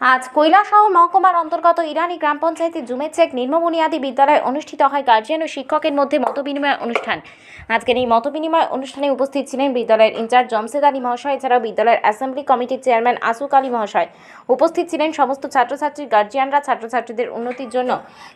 আজ কৈলাসহর মহকুমার অন্তর্গত ইরানি গ্রাম পঞ্চায়েতের জুমেচেক নিম্নবুনিয়াদী বিদ্যালয়ে অনুষ্ঠিত হয় গার্জিয়ান ও শিক্ষকের মধ্যে মতবিনিময় অনুষ্ঠান। আজকের এই মতবিনিময় অনুষ্ঠানে উপস্থিত ছিলেন বিদ্যালয়ের ইনচার্জ জমশেদ আলী মহাশয়, এছাড়াও বিদ্যালয়ের অ্যাসেম্বলি কমিটির চেয়ারম্যান আসুক আলী মহাশয়। উপস্থিত ছিলেন সমস্ত ছাত্রছাত্রীর গার্জিয়ানরা ছাত্রছাত্রীদের উন্নতির জন্য।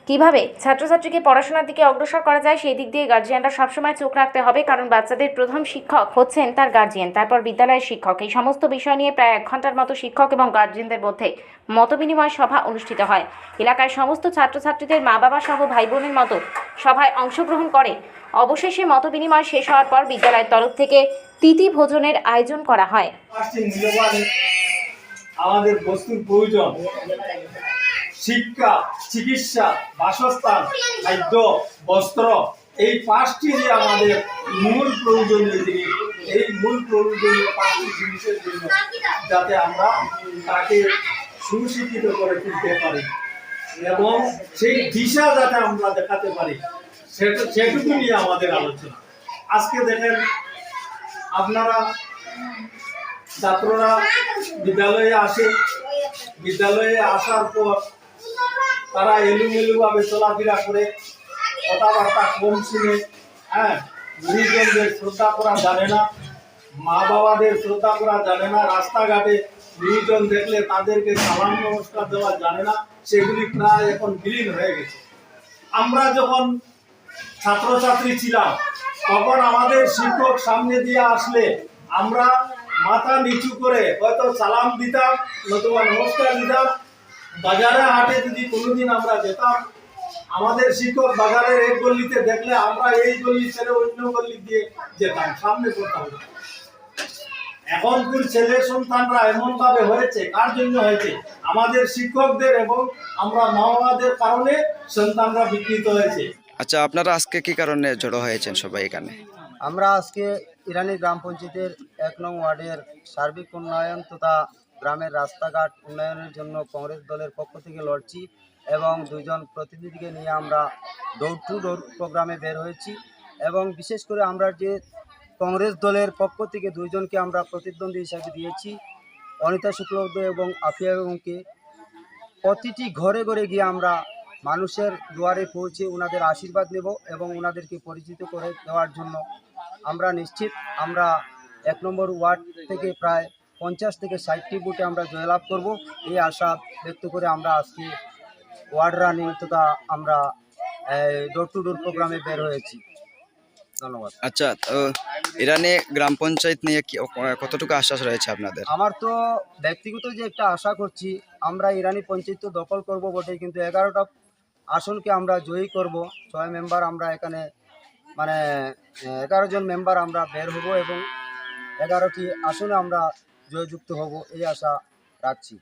কীভাবে ছাত্রছাত্রীকে পড়াশোনার দিকে অগ্রসর করা যায় সেই দিক দিয়ে গার্জিয়ানরা সবসময় চোখ রাখতে হবে, কারণ বাচ্চাদের প্রথম শিক্ষক হচ্ছেন তার গার্জিয়ান, তারপর বিদ্যালয়ের শিক্ষক। এই সমস্ত বিষয় নিয়ে প্রায় এক ঘণ্টার মতো শিক্ষক এবং গার্জিয়ানদের মধ্যে মতবিনিময় সভা অনুষ্ঠিত হয়। এলাকার সমস্ত ছাত্রছাত্রীদের মা বাবা সহ ভাই বোনের মতো সভায় অংশগ্রহণ করে। অবশেষে মতবিনিময় শেষ হওয়ার পর বিদ্যালয়ের তরফ থেকে তিথি ভোজনের আয়োজন করা হয়। আমাদের বস্তুর প্রয়োজন। শিক্ষা, চিকিৎসা, বাসস্থান, খাদ্য, বস্ত্র, এই পাঁচটি যে আমাদের মূল প্রয়োজনীয় জিনিস, এই মূল প্রয়োজনীয় পাঁচটি জিনিসের জন্য যাতে আমরা তাকে সুশিক্ষিত করে তুলতে পারি। এবং সেই দিশা যাতে আমরা দেখাতে পারি, সেটা সেটুকু নিয়ে আমাদের আলোচনা। আজকে দেখেন, আপনারা ছাত্ররা বিদ্যালয়ে আসে, বিদ্যালয়ে আসার পর তারা এলুমেলু ভাবে চলাফেরা করে, কথাবার্তা কম শুনে হ্যাঁ গুরুজনদের শ্রদ্ধা করা জানে না। মা বাবাদের শ্রদ্ধা করা জানে না, রাস্তাঘাটে গুরুজন দেখলে তাদেরকে সালাম নমস্কার দেওয়া জানে না, সেগুলি প্রায় এখন বিলীন হয়ে গেছে। আমরা যখন ছাত্রছাত্রী ছিলাম, তখন আমাদের শিক্ষক সামনে দিয়ে আসলে আমরা মাথা নিচু করে হয়তো সালাম দিতাম, নতুবা নমস্কার দিতাম, বাজারে হাটে যদি কোনোদিন আমরা যেতাম, আমাদের শিক্ষক বাজারের এক গল্লিতে দেখলে আমরা এই গল্লি ছেড়ে অন্য গল্লি দিয়ে যেতাম, সামনে করতাম এখনকার ছেলে সন্তানরা এমন ভাবে হয়েছে কার জন্য হয়েছে? আমাদের শিক্ষকদের এবং আমরা মা বাবাদের কারণে সন্তানরা বিকৃত হয়েছে। আচ্ছা আপনারা আজকে কি কারণে জড়ো হয়েছেন সবাই এখানে? আমরা আজকে ইরানি গ্রাম পঞ্চায়েতের এক নং ওয়ার্ডের সার্বিক উন্নয়ন তথা গ্রামের রাস্তাঘাট উন্নয়নের জন্য কংগ্রেস দলের পক্ষ থেকে লড়ছি এবং দুজন প্রতিনিধিকে নিয়ে আমরা ডোর টু ডোর প্রোগ্রামে বের হয়েছি এবং বিশেষ করে আমরা যে কংগ্রেস দলের পক্ষ থেকে দুইজনকে আমরা প্রতিদ্বন্দ্বী হিসাবে দিয়েছি। অনিতা শুক্লবৈদ্য এবং আফিয়া বেগমকে। প্রতিটি ঘরে ঘরে গিয়ে আমরা মানুষের দুয়ারে পৌঁছে ওনাদের আশীর্বাদ নেব এবং ওনাদেরকে পরিচিত করে দেওয়ার জন্য আমরা নিশ্চিত। আমরা এক নম্বর ওয়ার্ড থেকে প্রায় পঞ্চাশ থেকে ষাটটি বুটে আমরা জয়লাভ করব। এই আশা ব্যক্ত করে আমরা আজকে ওয়ার্ড রানিং তথা আমরা ডোর টু ডোর প্রোগ্রামে বের হয়েছি। ধন্যবাদ। আচ্ছা ইরানে গ্রাম পঞ্চায়েত নিয়ে কতটুকু আশ্বাস রয়েছে আপনাদের? আমার তো ব্যক্তিগত যে একটা আশা করছি, আমরা ইরানি পঞ্চায়েত তো দখল করব বটে, কিন্তু এগারোটা আসনকে আমরা জয়ী করব। ছয় মেম্বার আমরা এখানে মানে এগারো জন মেম্বার আমরা বের হব এবং এগারোটি আসনে আমরা জয়যুক্ত হব, এই আশা রাখছি।